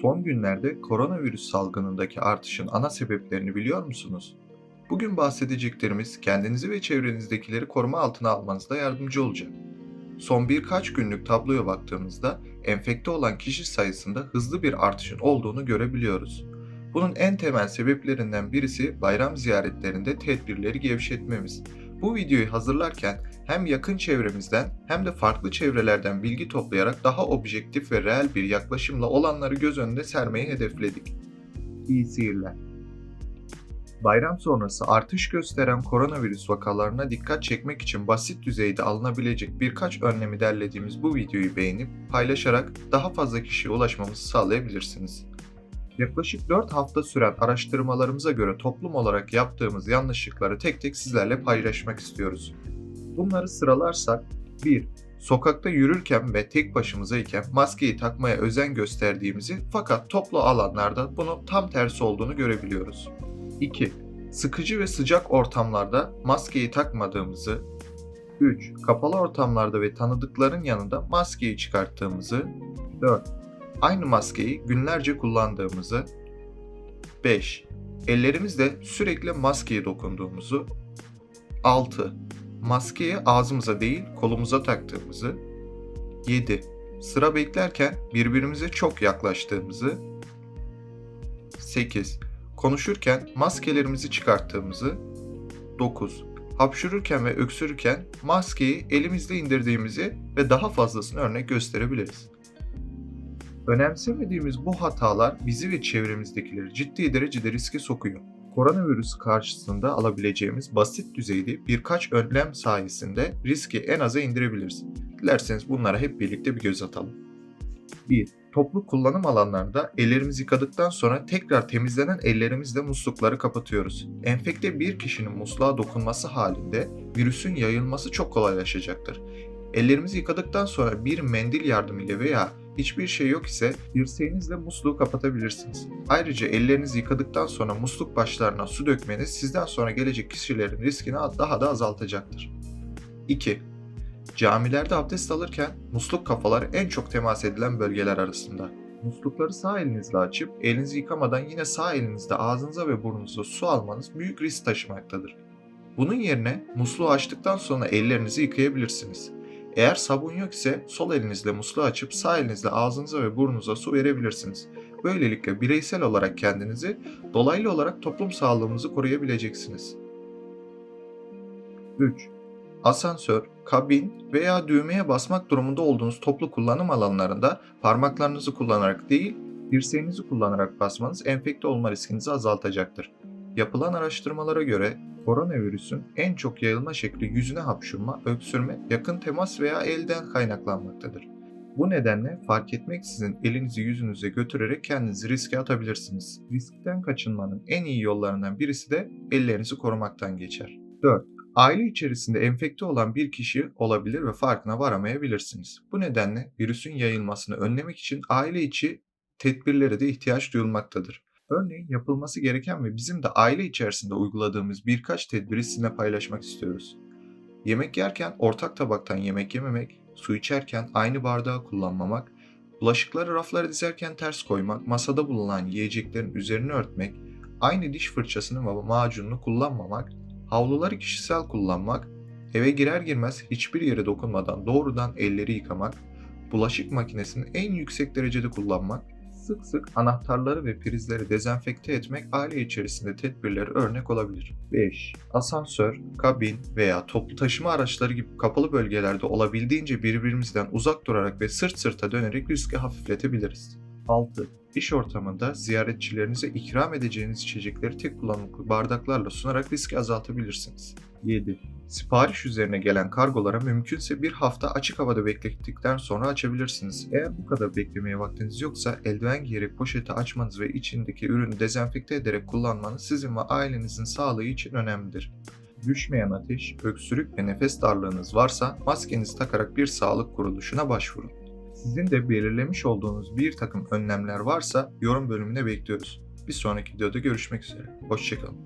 Son günlerde koronavirüs salgınındaki artışın ana sebeplerini biliyor musunuz? Bugün bahsedeceklerimiz kendinizi ve çevrenizdekileri koruma altına almanızda yardımcı olacak. Son birkaç günlük tabloya baktığımızda enfekte olan kişi sayısında hızlı bir artışın olduğunu görebiliyoruz. Bunun en temel sebeplerinden birisi bayram ziyaretlerinde tedbirleri gevşetmemiz. Bu videoyu hazırlarken hem yakın çevremizden hem de farklı çevrelerden bilgi toplayarak daha objektif ve reel bir yaklaşımla olanları göz önünde sermeyi hedefledik. İyi seyirler. Bayram sonrası artış gösteren koronavirüs vakalarına dikkat çekmek için basit düzeyde alınabilecek birkaç önlemi derlediğimiz bu videoyu beğenip paylaşarak daha fazla kişiye ulaşmamızı sağlayabilirsiniz. Yaklaşık 4 hafta süren araştırmalarımıza göre toplum olarak yaptığımız yanlışlıkları tek tek sizlerle paylaşmak istiyoruz. Bunları sıralarsak 1. Sokakta yürürken ve tek başımızayken maskeyi takmaya özen gösterdiğimizi fakat toplu alanlarda bunun tam tersi olduğunu görebiliyoruz. 2. Sıkıcı ve sıcak ortamlarda maskeyi takmadığımızı 3. Kapalı ortamlarda ve tanıdıkların yanında maskeyi çıkarttığımızı 4. Aynı maskeyi günlerce kullandığımızı 5. Ellerimizle sürekli maskeye dokunduğumuzu 6. Maskeyi ağzımıza değil kolumuza taktığımızı 7. Sıra beklerken birbirimize çok yaklaştığımızı 8. Konuşurken maskelerimizi çıkarttığımızı 9. Hapşururken ve öksürürken maskeyi elimizle indirdiğimizi ve daha fazlasını örnek gösterebiliriz. Önemsemediğimiz bu hatalar bizi ve çevremizdekileri ciddi derecede riske sokuyor. Koronavirüs karşısında alabileceğimiz basit düzeyde birkaç önlem sayesinde riski en aza indirebiliriz. Dilerseniz bunlara hep birlikte bir göz atalım. 1. Toplu kullanım alanlarında ellerimizi yıkadıktan sonra tekrar temizlenen ellerimizle muslukları kapatıyoruz. Enfekte bir kişinin musluğa dokunması halinde virüsün yayılması çok kolaylaşacaktır. Ellerimizi yıkadıktan sonra bir mendil yardımıyla veya hiçbir şey yok ise dirseğinizle musluğu kapatabilirsiniz. Ayrıca ellerinizi yıkadıktan sonra musluk başlarına su dökmeniz sizden sonra gelecek kişilerin riskini daha da azaltacaktır. 2. Camilerde abdest alırken musluk kafaları en çok temas edilen bölgeler arasında. Muslukları sağ elinizle açıp elinizi yıkamadan yine sağ elinizde ağzınıza ve burnunuza su almanız büyük risk taşımaktadır. Bunun yerine musluğu açtıktan sonra ellerinizi yıkayabilirsiniz. Eğer sabun yok ise sol elinizle musluğu açıp sağ elinizle ağzınıza ve burnunuza su verebilirsiniz. Böylelikle bireysel olarak kendinizi, dolaylı olarak toplum sağlığınızı koruyabileceksiniz. 3. Asansör, kabin veya düğmeye basmak durumunda olduğunuz toplu kullanım alanlarında parmaklarınızı kullanarak değil, dirseğinizi kullanarak basmanız enfekte olma riskinizi azaltacaktır. Yapılan araştırmalara göre koronavirüsün en çok yayılma şekli yüzüne hapşurma, öksürme, yakın temas veya elden kaynaklanmaktadır. Bu nedenle fark etmeksizin elinizi yüzünüze götürerek kendinizi riske atabilirsiniz. Riskten kaçınmanın en iyi yollarından birisi de ellerinizi korumaktan geçer. 4. Aile içerisinde enfekte olan bir kişi olabilir ve farkına varamayabilirsiniz. Bu nedenle virüsün yayılmasını önlemek için aile içi tedbirlere de ihtiyaç duyulmaktadır. Örneğin yapılması gereken ve bizim de aile içerisinde uyguladığımız birkaç tedbiri sizinle paylaşmak istiyoruz. Yemek yerken ortak tabaktan yemek yememek, su içerken aynı bardağı kullanmamak, bulaşıkları raflara dizerken ters koymak, masada bulunan yiyeceklerin üzerini örtmek, aynı diş fırçasını ve macununu kullanmamak, havluları kişisel kullanmak, eve girer girmez hiçbir yere dokunmadan doğrudan elleri yıkamak, bulaşık makinesini en yüksek derecede kullanmak, sık sık anahtarları ve prizleri dezenfekte etmek aile içerisinde tedbirleri örnek olabilir. 5. Asansör, kabin veya toplu taşıma araçları gibi kapalı bölgelerde olabildiğince birbirimizden uzak durarak ve sırt sırta dönerek riski hafifletebiliriz. 6. İş ortamında ziyaretçilerinize ikram edeceğiniz içecekleri tek kullanımlık bardaklarla sunarak riski azaltabilirsiniz. 7. Sipariş üzerine gelen kargolara mümkünse bir hafta açık havada beklettikten sonra açabilirsiniz. Eğer bu kadar beklemeye vaktiniz yoksa eldiven giyerek poşeti açmanız ve içindeki ürünü dezenfekte ederek kullanmanız sizin ve ailenizin sağlığı için önemlidir. Düşmeyen ateş, öksürük ve nefes darlığınız varsa maskenizi takarak bir sağlık kuruluşuna başvurun. Sizin de belirlemiş olduğunuz bir takım önlemler varsa yorum bölümüne bekliyoruz. Bir sonraki videoda görüşmek üzere. Hoşçakalın.